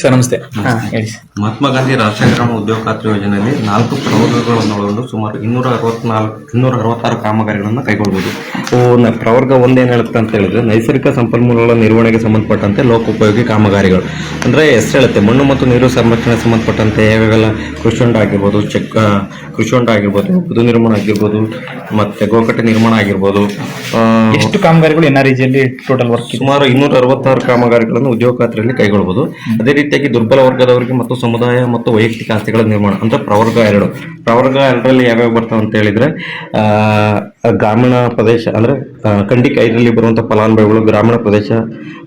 Sir ನಮಸ್ತೆ. ಹೇಳಿ ಮಹಾತ್ಮ ಗಾಂಧಿ ರಾಷ್ಟ್ರೀಯ ಗ್ರಾಮ ಉದ್ಯೋಗ ಖಾತ್ರಿ ಯೋಜನೆಯಲ್ಲಿ ನಾಲ್ಕು ಪ್ರವರ್ಗಗಳನ್ನು ಒಳಗೊಂಡು ಸುಮಾರು ಇನ್ನೂರ ಅರವತ್ನಾಲ್ಕು ಇನ್ನೂರ ಅರವತ್ತಾರು ಕಾಮಗಾರಿಗಳನ್ನು ಕೈಗೊಳ್ಳಬಹುದು. ಸೊ ನ- ಪ್ರವರ್ಗ ಒಂದೇನು ಹೇಳುತ್ತೆ ಅಂತ ಹೇಳಿದ್ರೆ ನೈಸರ್ಗಿಕ ಸಂಪನ್ಮೂಲಗಳ ನಿರ್ವಹಣೆಗೆ ಸಂಬಂಧಪಟ್ಟಂತೆ ಲೋಕೋಪಯೋಗಿ ಕಾಮಗಾರಿಗಳು. ಅಂದ್ರೆ ಹೆಸರು ಹೇಳುತ್ತೆ? ಮಣ್ಣು ಮತ್ತು ನೀರು ಸಂರಕ್ಷಣೆ ಸಂಬಂಧಪಟ್ಟಂತೆ ಯಾವ್ಯಾವೆಲ್ಲ ಕೃಷಿ ಹೊಂಡ ಆಗಿರ್ಬೋದು ಚೆಕ್ ಕೃಷಿ ಹೊಂಡ ಆಗಿರ್ಬೋದು ಬದು ನಿರ್ಮಾಣ ಆಗಿರ್ಬೋದು ಮತ್ತೆ ಗೋಕಟ್ಟೆ ನಿರ್ಮಾಣ ಆಗಿರ್ಬೋದು ಎಷ್ಟು ಕಾಮಗಾರಿಗಳು ಎನ್ ಆರ್ ಇಜಿಯಲ್ಲಿ ಟೋಟಲ್ ವರ್ಕ್ ಸುಮಾರು ಇನ್ನೂರ ಅರವತ್ತಾರು ಕಾಮಗಾರಿಗಳನ್ನು ಉದ್ಯೋಗ ಖಾತ್ರಿಯಲ್ಲಿ ಕೈಗೊಳ್ಳಬಹುದು. ಅದೇ ರೀತಿಯಾಗಿ ದುರ್ಬಲ ವರ್ಗದವರಿಗೆ ಮತ್ತು ಸಮುದಾಯ ಮತ್ತು ವೈಯಕ್ತಿಕ ಆಸ್ತಿಗಳ ನಿರ್ಮಾಣ ಅಂತ ಪ್ರವರ್ಗ ಎರಡು. ಪ್ರವರ್ಗ ಎರಡರಲ್ಲಿ ಯಾವ್ಯಾವ ಬರ್ತಾವ ಅಂತ ಹೇಳಿದ್ರೆ ಗ್ರಾಮೀಣ ಪ್ರದೇಶ, ಅಂದ್ರೆ ಖಂಡಿಕೆ ಐದರಲ್ಲಿ ಬರುವಂತಹ ಫಲಾನುಭವಿಗಳು ಗ್ರಾಮೀಣ ಪ್ರದೇಶ,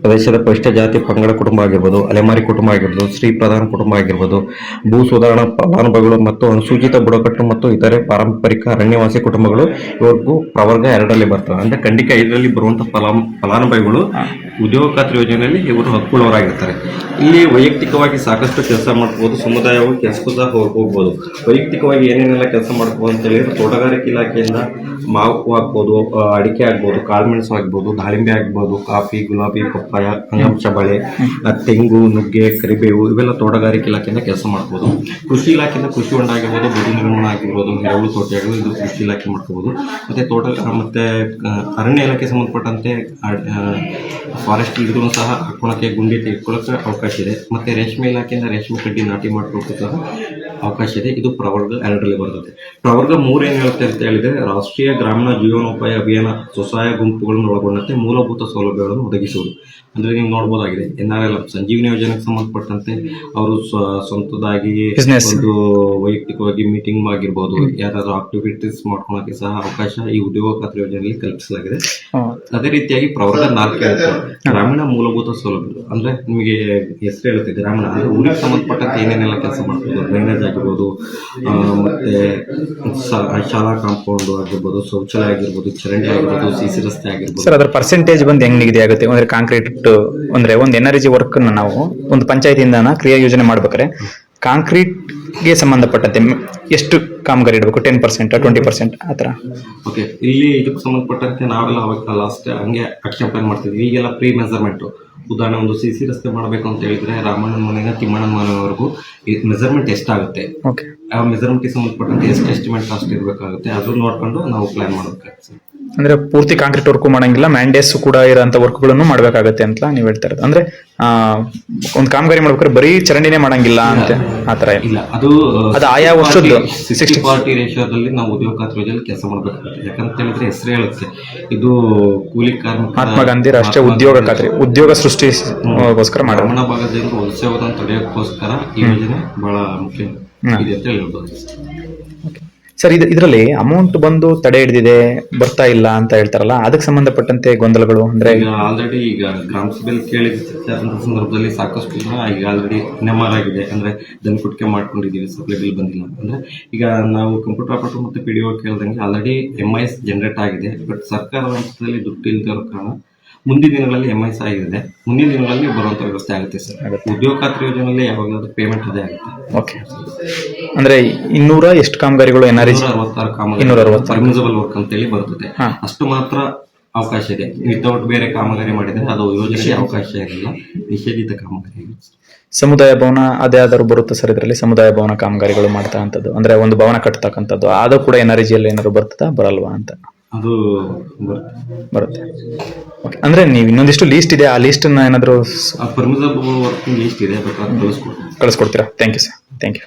ಪ್ರದೇಶದ ಪರಿಷ್ಠ ಜಾತಿ ಪಂಗಡ ಕುಟುಂಬ ಆಗಿರ್ಬೋದು, ಅಲೆಮಾರಿ ಕುಟುಂಬ ಆಗಿರ್ಬೋದು ಶ್ರೀ ಪ್ರಧಾನ ಕುಟುಂಬ ಆಗಿರ್ಬೋದು, ಭೂ ಸುಧಾರಣಾ ಫಲಾನುಭವಿಗಳು ಮತ್ತು ಅನುಸೂಚಿತ ಬುಡಕಟ್ಟು ಮತ್ತು ಇತರೆ ಪಾರಂಪರಿಕ ಅರಣ್ಯವಾಸಿ ಕುಟುಂಬಗಳು ಇವರಿಗೂ ಪ್ರವರ್ಗ ಎರಡರಲ್ಲಿ ಬರ್ತವೆ. ಅಂದ್ರೆ ಖಂಡಿಕ ಐದರಲ್ಲಿ ಬರುವಂತಹ ಫಲಾ, ಫಲಾನುಭವಿಗಳು ಉದ್ಯೋಗ ಖಾತ್ರಿ ಯೋಜನೆಯಲ್ಲಿ ಇವರು ಹಕ್ಕುಳ್ಳವರಾಗಿರ್ತಾರೆ. ಇಲ್ಲಿ ವೈಯಕ್ತಿಕವಾಗಿ ಸಾಕಷ್ಟು ಕೆಲಸ ಮಾಡ್ಬೋದು, ಸಮುದಾಯವು ಕೆಲಸ ಸಹ ಹೋಗ್- ಹೋಗ್ಬೋದು. ವೈಯಕ್ತಿಕವಾಗಿ ಏನೇನೆಲ್ಲ ಕೆಲಸ ಮಾಡ್ಬೋದು ಅಂತ ಹೇಳಿದ್ರೆ ತೋಟಗಾರಿಕೆ ಇಲಾಖೆಯಿಂದ ಮಾವು ಆಗ್ಬೋದು ಅಡಿಕೆ ಆಗ್ಬೋದು ಕಾಳುಮೆಣಸು ಆಗ್ಬೋದು ದಾಳಿಂಬೆ ಆಗ್ಬೋದು ಕಾಫಿ, ಗುಲಾಬಿ, ಪಪ್ಪಾಯ, ಅಂಗಾಂಶ ಬಳೆ ತೆಂಗು, ನುಗ್ಗೆ, ಕರಿಬೇವು ಇವೆಲ್ಲ ತೋಟಗಾರಿಕೆ ಇಲಾಖೆಯಿಂದ ಕೆಲಸ ಮಾಡ್ಬೋದು. ಕೃಷಿ ಇಲಾಖೆಯಿಂದ ಕೃಷಿ ಹೊಂಡ ಆಗಿರ್ಬೋದು, ಬೀದಿ ನಿರ್ಮಾಣ ಆಗಿರ್ಬೋದು ಎರೆಹುಳು ತೋಟ ಇದು ಕೃಷಿ ಇಲಾಖೆ ಮಾಡ್ಕೋಬೋದು. ಮತ್ತು ತೋಟ ಮತ್ತು ಅರಣ್ಯ ಇಲಾಖೆ ಸಂಬಂಧಪಟ್ಟಂತೆ ಫಾರೆಸ್ಟ್ ಇದ್ರೂ ಸಹ ಹಾಕೊಳಕ್ಕೆ, ಗುಂಡಿ ತೆಗೆದುಕೊಳ್ಳೋಕ್ಕೆ ಅವಕಾಶ ಇದೆ. ಮತ್ತೆ ರೇಷ್ಮೆ ಇಲಾಖೆಯಿಂದ ರೇಷ್ಮೆ ಕಡ್ಡಿ ನಾಟಿ ಮಾಡ್ಕೊಳ್ಳೋಕೆ ಸಹ ಅವಕಾಶ ಇದೆ. ಇದು ಪ್ರವರ್ಗ ಎರಡರಲ್ಲಿ ಬರ್ತದೆ. ಪ್ರವರ್ಗ ಮೂರು ಏನು ಹೇಳುತ್ತೆ ಅಂತ ಹೇಳಿದ್ರೆ ರಾಷ್ಟ್ರೀಯ ಗ್ರಾಮೀಣ ಜೀವನೋಪಾಯ ಅಭಿಯಾನ ಸ್ವಸಹಾಯ ಗುಂಪುಗಳನ್ನು ಒಳಗೊಂಡಂತೆ ಮೂಲಭೂತ ಸೌಲಭ್ಯಗಳನ್ನು ಒದಗಿಸುವುದು. ಅಂದ್ರೆ ನೀವು ನೋಡಬಹುದಾಗಿದೆ ಎನ್ ಆರ್ ಎಲ್ ಸಂಜೀವಿನಿ ಯೋಜನೆಗೆ ಸಂಬಂಧಪಟ್ಟಂತೆ ಅವರು ಸ್ವ- ಸ್ವಂತದಾಗಿ ಒಂದು ವೈಯಕ್ತಿಕವಾಗಿ ಮೀಟಿಂಗ್ ಆಗಿರ್ಬೋದು ಯಾರಾದ್ರೂ ಆಕ್ಟಿವಿಟೀಸ್ ಮಾಡ್ಕೊಳಕ್ಕೆ ಸಹ ಅವಕಾಶ ಈ ಉದ್ಯೋಗ ಖಾತ್ರಿ ಯೋಜನೆಯಲ್ಲಿ ಕಲ್ಪಿಸಲಾಗಿದೆ. ಅದೇ ರೀತಿಯಾಗಿ ಪ್ರವರ್ಗ ನಾಲ್ಕು ಗ್ರಾಮೀಣ ಮೂಲಭೂತ ಸೌಲಭ್ಯಗಳು ಅಂದ್ರೆ ನಿಮಗೆ ಹೆಸರು ಹೇಳುತ್ತೆ ಗ್ರಾಮೀಣ ಅಂದ್ರೆ ಊರಿಗೆ ಸಂಬಂಧಪಟ್ಟಂತೆ ಏನೇನೆಲ್ಲ ಕೆಲಸ ಮಾಡ್ಬೋದು ಡ್ರೈನೇಜ್ ಆಗಿರ್ಬೋದು ಮತ್ತೆ ಶಾಲಾ ಕಾಂಪೌಂಡ್ ಆಗಿರ್ಬೋದು, ಶೌಚಾಲಯ ಆಗಿರ್ಬೋದು, ಚರಂಡಿ ಆಗಿರ್ಬೋದು, ಸಿಸಿ ರಸ್ತೆ ಆಗಿರ್ಬೋದು. ಸರ್ ಅದರ ಪರ್ಸೆಂಟೇಜ್ ಬಂದು ಹೆಂಗ್ ನಿಗದಿ ಆಗುತ್ತೆ? ಅಂದ್ರೆ ಕಾಂಕ್ರೀಟ್ ಅಂದ್ರೆ ಒಂದು ಎನರ್ಜಿ ವರ್ಕ್ ನಾವು, ಒಂದು ಪಂಚಾಯತಿಯಿಂದ ಕ್ರಿಯಾ ಯೋಜನೆ ಮಾಡ್ಬೇಕಾದ್ರೆ ಕಾಂಕ್ರೀಟ್ಗೆ ಸಂಬಂಧಪಟ್ಟಂತೆ ಎಷ್ಟು ಕಾಮಗಾರಿ ಇಡಬೇಕು? ಟೆನ್ ಪರ್ಸೆಂಟ್ ಟ್ವೆಂಟಿ ಪರ್ಸೆಂಟ್ ಆ ಥರ. ಓಕೆ ಇಲ್ಲಿ ಇದಕ್ಕೆ ಸಂಬಂಧಪಟ್ಟಂತೆ ನಾವೆಲ್ಲ ಅವಾಗ ಲಾಸ್ಟ್ ಹಂಗೆ ಆಕ್ಷನ್ ಪ್ಲಾನ್ ಮಾಡ್ತಿದ್ವಿ. ಈಗೆಲ್ಲ ಪ್ರೀ ಮೆಸರ್ಮೆಂಟ್ ಉದಾಹರಣೆ ಒಂದು ಸಿ ಸಿ ರಸ್ತೆ ಮಾಡಬೇಕು ಅಂತ ಹೇಳಿದ್ರೆ ರಾಮಣ್ಣನ ಮನೆಯಿಂದ ತಿಮ್ಮಣ್ಣನ ಮನೆವರೆಗೂ ಈ ಮೆಜರ್ಮೆಂಟ್ ಎಷ್ಟಾಗುತ್ತೆ? ಓಕೆ ಆ ಮೆಜರ್ಮೆಂಟ್ಗೆ ಸಂಬಂಧಪಟ್ಟಂತೆ ಎಷ್ಟು ಎಸ್ಟಿಮೇಟ್ ಕಾಸ್ಟ್ ಇರಬೇಕಾಗುತ್ತೆ? ಅದನ್ನ ನೋಡ್ಕೊಂಡು ನಾವು ಪ್ಲಾನ್ ಮಾಡಬೇಕಾಗುತ್ತೆ ಅಂದ್ರೆ ಪೂರ್ತಿ ಕಾಂಕ್ರೀಟ್ ವರ್ಕ್ ಮಾಡಂಗಿಲ್ಲ ಮ್ಯಾಂಡೇಸ್ ಕೂಡ ಇರೋಂಥ ವರ್ಕ್ಗಳನ್ನು ಮಾಡ್ಬೇಕಾಗತ್ತೆ ಅಂತ ನೀವು ಹೇಳ್ತಾ ಇರೋದು. ಅಂದ್ರೆ ಒಂದು ಕಾಮಗಾರಿ ಮಾಡ್ಬೇಕಾದ್ರೆ ಬರೀ ಚರಂಡಿನೇ ಮಾಡಂಗಿಲ್ಲ ಅಂತ ಆತರ ಇಲ್ಲ. ಅದು ಅದು ಆಯಾ ವರ್ಷದ್ದು ಸಿಕ್ಸ್ಟಿ ಫಾರ್ಟಿ ರೇಷಿಯೋದಲ್ಲಿ ನಾವು ಉದ್ಯೋಗ ಖಾತ್ರಿ ಯೋಜನೆ ಕೆಲಸ ಮಾಡಬೇಕಾಗುತ್ತೆ. ಯಾಕಂತ ಹೇಳಿದ್ರೆ ಹೆಸರು ಹೇಳುತ್ತೆ ಇದು ಕೂಲಿ ಕಾರ್ಮಿಕ ಮಹಾತ್ಮ ಗಾಂಧಿ ರಾಷ್ಟ್ರೀಯ ಉದ್ಯೋಗ ಖಾತ್ರಿ ಉದ್ಯೋಗ ಸೃಷ್ಟಿಗೋಸ್ಕರ ಮಾಡೋಣ ಗ್ರಾಮೀಣ ಭಾಗದ ಜನರು ವಲಸೆ ಹೋಗೋದನ್ನು ತಡೆಯೋಕ್ಕೋಸ್ಕರ ಈ ಯೋಜನೆ ಬಹಳ ಮುಖ್ಯ ಇದೆ ಅಂತ ಹೇಳ್ಬೋದು ಸರ್, ಇದು ಇದರಲ್ಲಿ ಅಮೌಂಟ್ ಬಂದು ತಡೆ ಹಿಡಿದಿದೆ, ಬರ್ತಾ ಇಲ್ಲ ಅಂತ ಹೇಳ್ತಾರಲ್ಲ, ಅದಕ್ಕೆ ಸಂಬಂಧಪಟ್ಟಂತೆ ಗೊಂದಲಗಳು ಅಂದ್ರೆ? ಈಗ ಆಲ್ರೆಡಿ ಈಗ ಗ್ರಾಮ ಸಭೆಯಲ್ಲಿ ಕೇಳಿದ ಸಂದರ್ಭದಲ್ಲಿ ಸಾಕಷ್ಟು ಜನ ಈಗ ಆಲ್ರೆಡಿ ನೆಮಾರ್ ಆಗಿದೆ ಅಂದ್ರೆ ದನ್ಕುಟ್ಕೆ ಮಾಡ್ಕೊಂಡಿದ್ದೀವಿ ಸಪ್ಲೈ ಬಿಲ್ ಬಂದಿಲ್ಲ ಅಂದ್ರೆ ಈಗ ನಾವು ಕಂಪ್ಯೂಟರ್ ಆಪರೇಟರ್ ಮತ್ತೆ P D ಕೇಳ್ದಂಗೆ already M I S generate ಆಗಿದೆ. ಬಟ್ ಸರ್ಕಾರದಲ್ಲಿ ದುಡ್ಡು ಇರೋ ಕಾರಣ ಮುಂದಿನ ದಿನಗಳಲ್ಲಿ ಎಂ ಐ ಎಸ್ ಆಗಿದೆ. ಮುಂದಿನ ದಿನಗಳಲ್ಲಿ ಬರುವಂತ ವ್ಯವಸ್ಥೆ ಆಗುತ್ತೆ ಸರ್. ಉದ್ಯೋಗ ಖಾತ್ರಿ ಯೋಜನೆಯಲ್ಲಿ ಯಾವಾಗಲಾದ್ರೂ ಪೇಮೆಂಟ್ ಅದೇ ಆಗುತ್ತೆ. ಓಕೆ ಅಂದ್ರೆ ಇನ್ನೂರ ಎಷ್ಟು ಕಾಮಗಾರಿಗಳು ಎನ್ ಆರ್ ಇನ್ನೂರ ಅರವತ್ತಾರು ಕಾಮಗಾರಿ ಅರವತ್ತಾರು. ಪರ್ಮಿಸಬಲ್ ವರ್ಕ್ ಅಂತೇಳಿ ಹೇಳಿ ಹಾ. ಅಷ್ಟು ಮಾತ್ರ ಅವಕಾಶ ಇದೆ. ವಿತೌಟ್ ಬೇರೆ ಕಾಮಗಾರಿ ಮಾಡಿದ್ರೆ ಅದು ಯೋಜನೆಗೆ ಅವಕಾಶ ಇರಲಿಲ್ಲ ನಿಷೇಧಿತ ಕಾಮಗಾರಿ. ಆಗುತ್ತೆ. ಸಮುದಾಯ ಭವನ ಅದೇ ಆದರೂ ಬರುತ್ತೆ ಸರ್ ಇದರಲ್ಲಿ ಸಮುದಾಯ ಭವನ ಕಾಮಗಾರಿಗಳು ಮಾಡ್ತಾ ಅಂತದ್ದು ಅಂದ್ರೆ ಒಂದು ಭವನ ಕಟ್ತಕ್ಕಂಥದ್ದು. ಅದು ಕೂಡ ಎನರ್ಜಿಯಲ್ಲಿ ಆರ್ ಜಿಯಲ್ಲಿ ಏನಾದ್ರು ಬರ್ತದ? ಬರಲ್ವಾ ಅಂತ. ಅದು ಬರುತ್ತೆ. ಬರುತ್ತೆ. ಓಕೆ ಅಂದ್ರೆ ನೀವು ಇನ್ನೊಂದಿಷ್ಟು ಲೀಸ್ಟ್ ಇದೆ ಆ ಲೀಸ್ಟ್ ಏನಾದರೂ ಪರ್ಮಿಸಬಲ್ ವರ್ಕಿಂಗ್ ಲಿಸ್ಟ್ ಇದೆ ಬೇಕಾದ್ರೆ ಕಳಿಸ್ಕೊಡ್ತೀನಿ. ಕಳಿಸ್ಕೊಡ್ತೀರಾ? Thank you sir thank you